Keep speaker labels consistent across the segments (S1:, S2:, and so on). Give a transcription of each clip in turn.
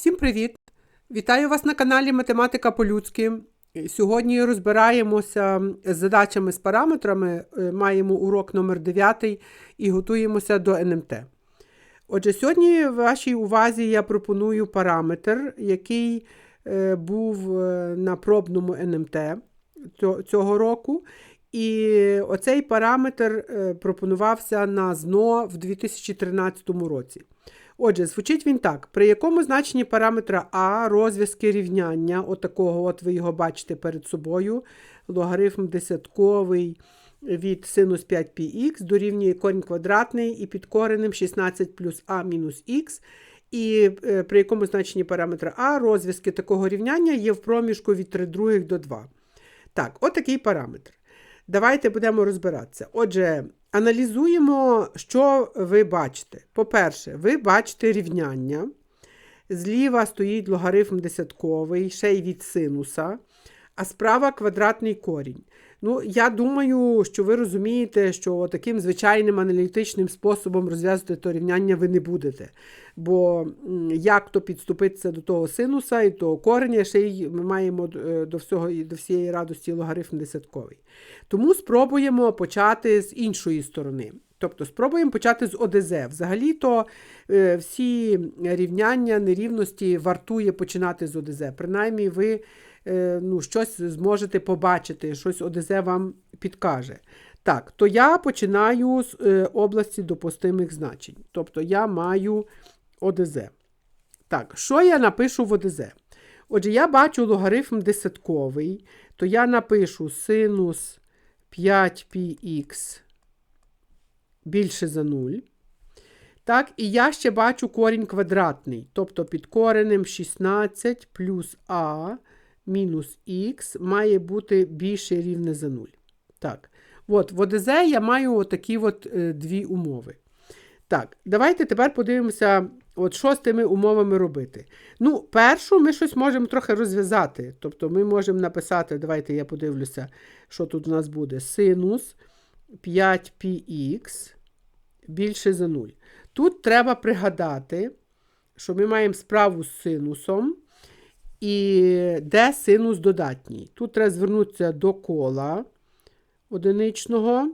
S1: Всім привіт! Вітаю вас на каналі Математика по-людськи. Сьогодні розбираємося з задачами з параметрами. Е, Маємо урок номер 9 і готуємося до НМТ. Отже, сьогодні в вашій увазі я пропоную параметр, який е, був е, на пробному НМТ цього року. І оцей параметр пропонувався на ЗНО в 2013 році. Отже, звучить він так: при якому значенні параметра А розв'язки рівняння, отакого, от ви його бачите перед собою, логарифм десятковий від синус 5πx дорівнює корінь квадратний і під коренем 16 плюс а мінус х. І е, при якому значенні параметра А розв'язки такого рівняння є в проміжку від 3 других до 2. Так, отакий параметр. Давайте будемо розбиратися. Отже, аналізуємо, що ви бачите. По-перше, ви бачите рівняння. Зліва стоїть логарифм десятковий, ще й від синуса, а справа квадратний корінь. Ну, я думаю, що ви розумієте, що таким звичайним аналітичним способом розв'язувати то рівняння ви не будете. Бо як то підступитися до того синуса і того кореня, ще й ми маємо е, до, всього, до всієї радості логарифм десятковий. Тому спробуємо почати з іншої сторони. Тобто спробуємо почати з ОДЗ. Взагалі-то е, всі рівняння нерівності вартує починати з ОДЗ. Принаймні, ви ну, щось зможете побачити, щось ОДЗ вам підкаже. Так, то я починаю з е, області допустимих значень. Тобто я маю ОДЗ. Так, що я напишу в ОДЗ? Отже, я бачу логарифм десятковий, то я напишу синус 5πx більше за 0. Так, і я ще бачу корінь квадратний, тобто під коренем 16 плюс а мінус х має бути більше рівне за 0. Так, от, в ОДЗ я маю отакі от, е, дві умови. Так, давайте тепер подивимося, от що з тими умовами робити. Ну, першу ми щось можемо трохи розв'язати. Тобто ми можемо написати, давайте я подивлюся, що тут у нас буде. Синус 5πx більше за 0. Тут треба пригадати, що ми маємо справу з синусом, і де синус додатній. Тут треба звернутися до кола одиничного.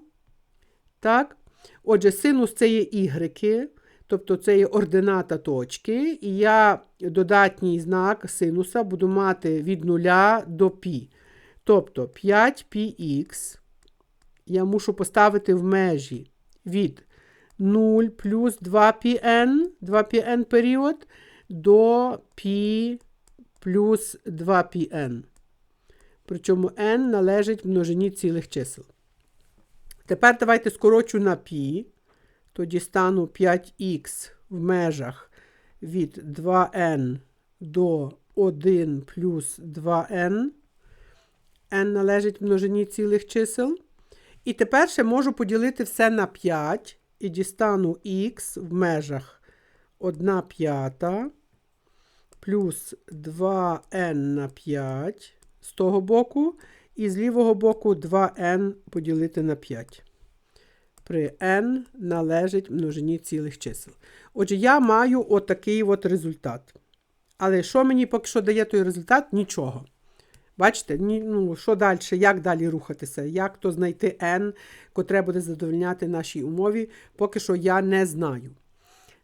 S1: Так? Отже, синус це є ігреки, тобто це є ордината точки, і я додатній знак синуса буду мати від 0 до π. Тобто 5πx я мушу поставити в межі від 0 плюс 2πn, 2πn період, до π плюс 2πn. Причому n належить множині цілих чисел. Тепер давайте скорочу на π. Тоді стану 5х в межах від 2n до 1 плюс 2n. n належить множині цілих чисел. І тепер ще можу поділити все на 5 і дістану х в межах 1 п'ята плюс 2n на 5 з того боку, і з лівого боку 2n поділити на 5. При n належить множині цілих чисел. Отже, я маю отакий от результат. Але що мені поки що дає той результат? Нічого. Бачите, ні, ну, що далі, як далі рухатися, як то знайти n, котре буде задовольняти нашій умові, поки що я не знаю.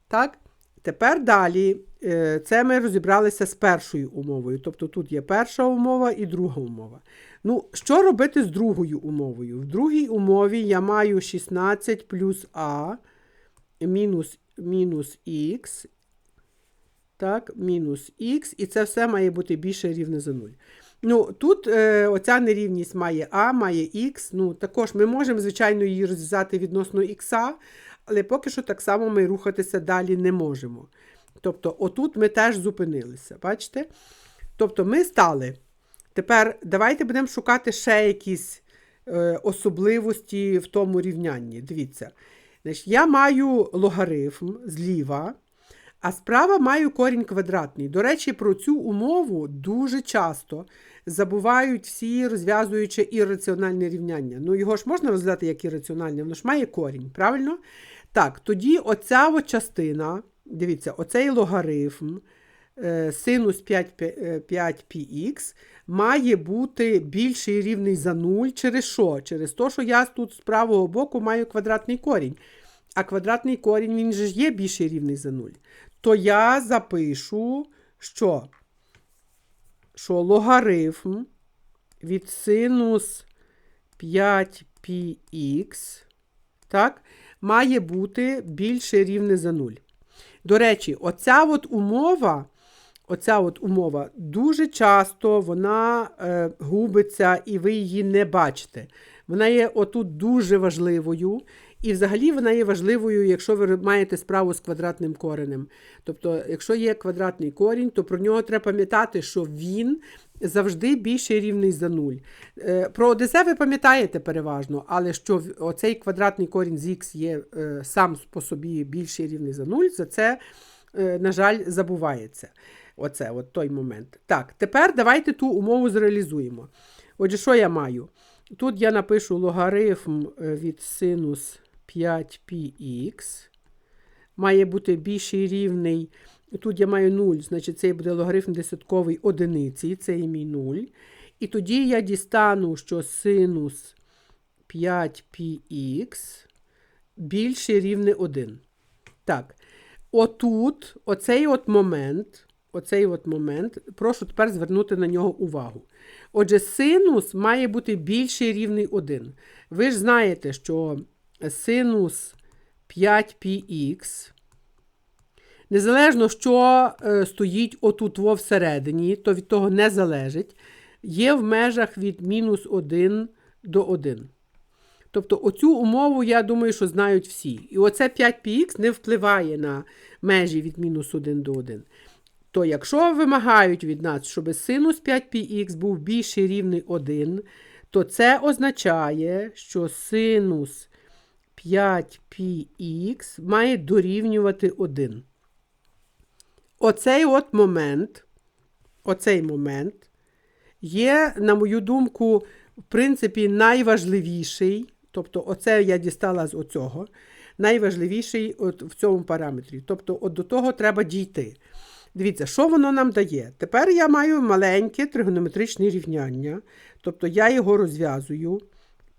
S1: Так, тепер далі е, це ми розібралися з першою умовою. Тобто тут є перша умова і друга умова. Ну, що робити з другою умовою? В другій умові я маю 16 плюс а мінус, мінус х, так, мінус х, і це все має бути більше рівне за 0. Ну, Тут е, оця нерівність має А, має Х. Ну, Також ми можемо, звичайно, її розв'язати відносно Х, але поки що так само ми рухатися далі не можемо. Тобто, отут ми теж зупинилися. Бачите? Тобто, ми стали. Тепер давайте будемо шукати ще якісь е, особливості в тому рівнянні. Дивіться. Значить, Я маю логарифм зліва. А справа маю корінь квадратний. До речі, про цю умову дуже часто забувають всі, розв'язуючи ірраціональне рівняння. Ну, його ж можна розглядати як ірраціональне, воно ж має корінь, правильно? Так, тоді оця от частина, дивіться, оцей логарифм е, синус 5, пі- е, 5px має бути більший рівний за 0 через що? Через те, що я тут з правого боку маю квадратний корінь. А квадратний корінь він же ж є більший рівний за 0. То я запишу, що, що логарифм від синус 5px так, має бути більше рівне за 0. До речі, оця от умова, оця от умова дуже часто вона е, губиться і ви її не бачите. Вона є отут дуже важливою. І взагалі вона є важливою, якщо ви маєте справу з квадратним коренем. Тобто, якщо є квадратний корінь, то про нього треба пам'ятати, що він завжди більше рівний за 0. Е, Про ОДЗ ви пам'ятаєте переважно, але що оцей квадратний корінь з х є е, сам по собі більший рівний за 0, за це, е, на жаль, забувається. Оце от той момент. Так, тепер давайте ту умову зреалізуємо. Отже, що я маю? Тут я напишу логарифм від синус 5px. Має бути більший рівний. Тут я маю 0, значить це буде логарифм десятковий одиниці, це є мій 0. І тоді я дістану, що синус 5px більше рівне 1. Так. Отут, оцей от момент, оцей от момент, прошу тепер звернути на нього увагу. Отже, синус має бути більший рівний 1. Ви ж знаєте, що синус 5px, незалежно, що е, стоїть отут во всередині, то від того не залежить, є в межах від мінус 1 до 1. Тобто оцю умову, я думаю, що знають всі. І оце 5px не впливає на межі від мінус 1 до 1. То якщо вимагають від нас, щоб синус 5px був більший рівний 1, то це означає, що синус 5px має дорівнювати 1. Оцей от момент, оцей момент є, на мою думку, в принципі, найважливіший. Тобто, оце я дістала з оцього. Найважливіший от в цьому параметрі. Тобто, от до того треба дійти. Дивіться, що воно нам дає? Тепер я маю маленьке тригонометричне рівняння. Тобто я його розв'язую.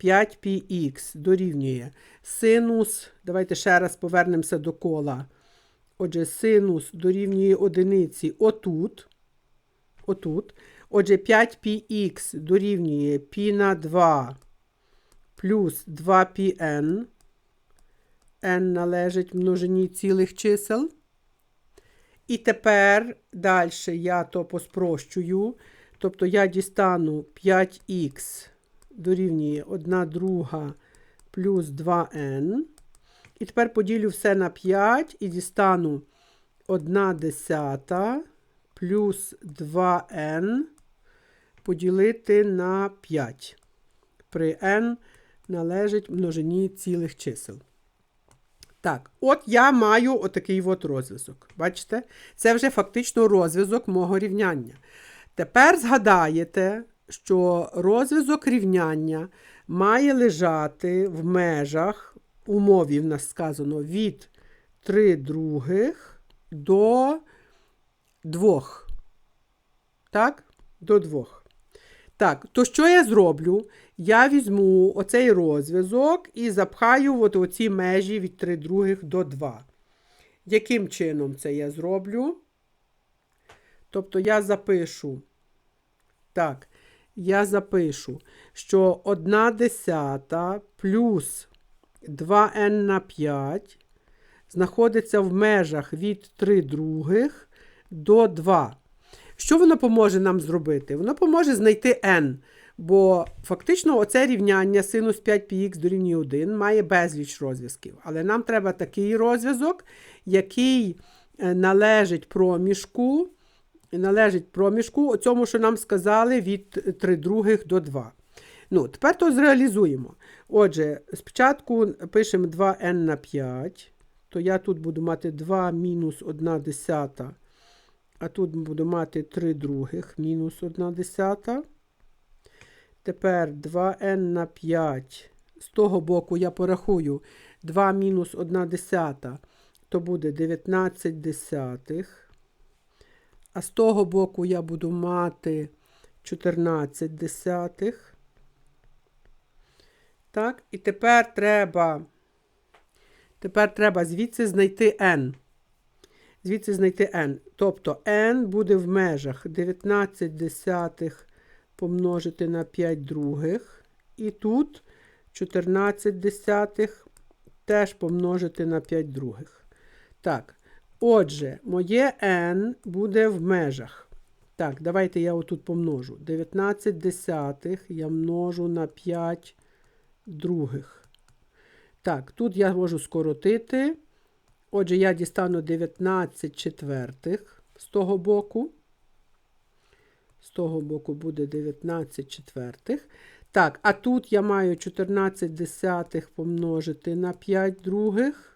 S1: 5px дорівнює синус. Давайте ще раз повернемося до кола. Отже, синус дорівнює одиниці отут. Отут. Отже, 5px дорівнює π на 2 плюс 2pn. n належить множині цілих чисел. І тепер далі я то поспрощую. Тобто я дістану 5х дорівнює 1 друга плюс 2n. І тепер поділю все на 5 і дістану 1 десята плюс 2n поділити на 5. При n належить множині цілих чисел. Так, от я маю отакий от розв'язок. Бачите? Це вже фактично розв'язок мого рівняння. Тепер згадаєте, що розв'язок рівняння має лежати в межах, умові в нас сказано, від 3 других до 2. Так? До 2. Так, то що я зроблю? Я візьму оцей розв'язок і запхаю от оці межі від 3 других до 2. Яким чином це я зроблю? Тобто я запишу. Так, я запишу, що 1 десята плюс 2n на 5 знаходиться в межах від 3 других до 2. Що воно поможе нам зробити? Воно поможе знайти n. Бо фактично оце рівняння синус 5px дорівнює 1 має безліч розв'язків. Але нам треба такий розв'язок, який е, належить проміжку, належить проміжку цьому, що нам сказали, від 3 других до 2. Ну, тепер то зреалізуємо. Отже, спочатку пишемо 2n на 5, то я тут буду мати 2 мінус 1 десята, а тут буду мати 3 других мінус 1 десята. Тепер 2n на 5. З того боку я порахую 2 мінус 1 десята, то буде 19 десятих. А з того боку я буду мати 14 десятих. Так, і тепер треба, тепер треба звідси знайти n. Звідси знайти n. Тобто n буде в межах 19 десятих помножити на 5 других. І тут 14 десятих теж помножити на 5 других. Так, отже, моє n буде в межах. Так, давайте я отут помножу. 19 десятих я множу на 5 других. Так, тут я можу скоротити. Отже, я дістану 19 четвертих з того боку. З того боку буде 19 четвертих. Так, а тут я маю 14 десятих помножити на 5 других.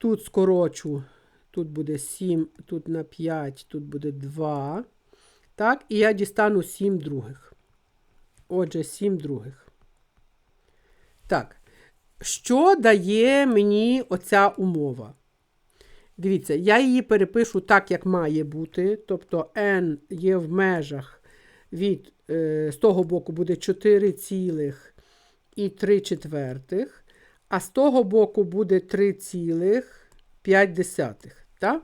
S1: Тут скорочу, тут буде 7, тут на 5, тут буде 2. Так, і я дістану 7 других. Отже, 7 других. Так, що дає мені оця умова? Дивіться, я її перепишу так, як має бути. Тобто n є в межах від е, з того боку буде 4 цілих і 3 четвертих, а з того боку буде 3,5 десятих. Так?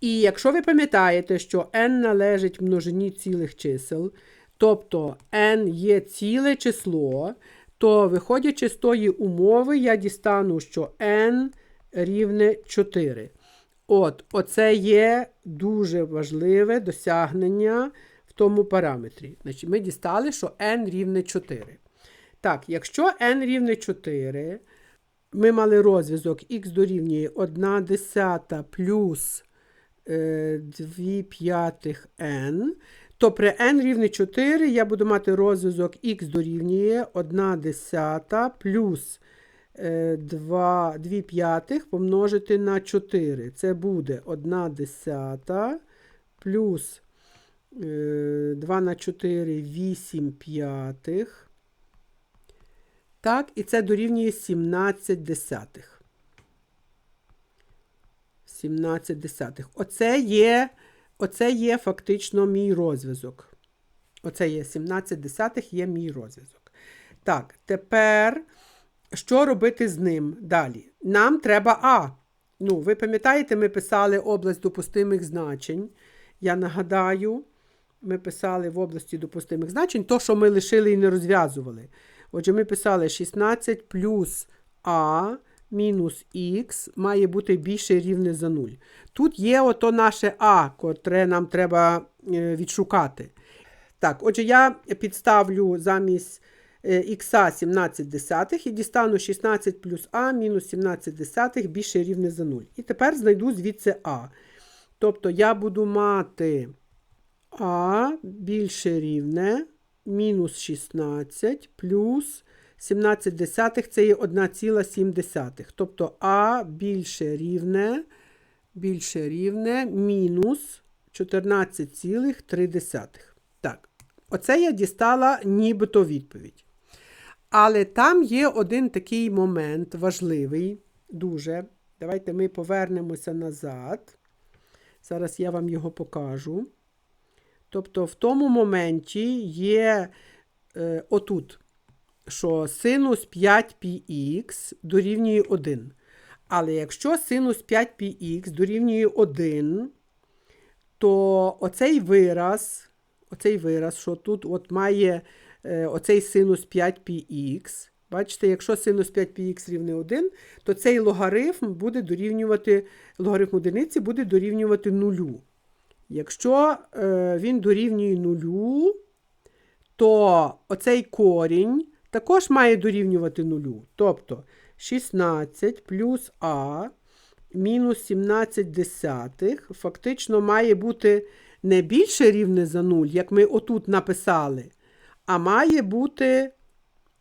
S1: І якщо ви пам'ятаєте, що n належить множині цілих чисел, тобто n є ціле число, то, виходячи з тої умови, я дістану, що n рівне 4. От, оце є дуже важливе досягнення в тому параметрі. Значить, Ми дістали, що n рівне 4. Так, якщо n рівне 4, ми мали розв'язок x дорівнює 1 десята плюс е, 2 п'ятих n, то при n рівне 4 я буду мати розв'язок x дорівнює 1 десята плюс 2, 2 п'ятих помножити на 4. Це буде 1 десята плюс 2 на 4 8 п'ятих. Так, і це дорівнює 17 десятих. 17 десятих. Оце є, оце є фактично мій розв'язок. Оце є 17 десятих є мій розв'язок. Так, тепер що робити з ним далі? Нам треба А. Ну, ви пам'ятаєте, ми писали область допустимих значень. Я нагадаю, ми писали в області допустимих значень то, що ми лишили і не розв'язували. Отже, ми писали 16 плюс А мінус Х має бути більше рівне за 0. Тут є ото наше А, котре нам треба е, відшукати. Так, отже, я підставлю замість х 17 десятих і дістану 16 плюс а мінус 17 десятих більше рівне за 0. І тепер знайду звідси а. Тобто я буду мати а більше рівне мінус 16 плюс 17 десятих це є 1,7. Тобто а більше рівне, більше рівне мінус 14,3. Так, оце я дістала нібито відповідь. Але там є один такий момент важливий, дуже. Давайте ми повернемося назад. Зараз я вам його покажу. Тобто, в тому моменті є е, отут, що синус 5πx дорівнює 1. Але якщо синус 5πx дорівнює 1, то оцей вираз, оцей вираз, що тут от має Е, оцей синус 5πx. Бачите, якщо синус 5πx рівне 1, то цей логарифм буде дорівнювати, логарифм одиниці буде дорівнювати нулю. Якщо е, він дорівнює нулю, то оцей корінь також має дорівнювати нулю. Тобто 16 плюс а мінус 17 десятих фактично має бути не більше рівне за 0, як ми отут написали а має бути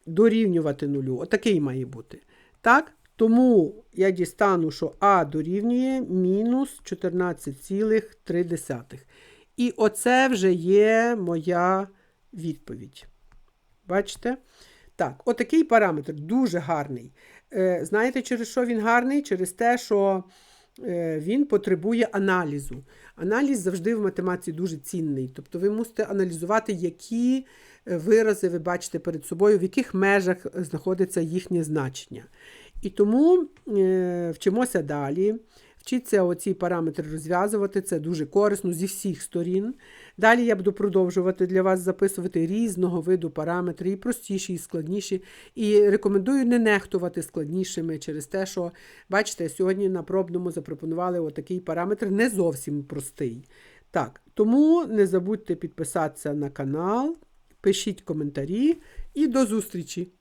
S1: дорівнювати нулю. Отакий має бути. Так? Тому я дістану, що А дорівнює мінус 14,3. І оце вже є моя відповідь. Бачите? Так, отакий параметр дуже гарний. Е, знаєте, через що він гарний? Через те, що е, він потребує аналізу. Аналіз завжди в математиці дуже цінний. Тобто ви мусите аналізувати, які е, вирази ви бачите перед собою, в яких межах знаходиться їхнє значення. І тому е, вчимося далі. Вчіться оці параметри розв'язувати, це дуже корисно зі всіх сторін. Далі я буду продовжувати для вас записувати різного виду параметри, і простіші, і складніші. І рекомендую не нехтувати складнішими через те, що, бачите, сьогодні на пробному запропонували отакий параметр, не зовсім простий. Так, тому не забудьте підписатися на канал, пишіть коментарі і до зустрічі!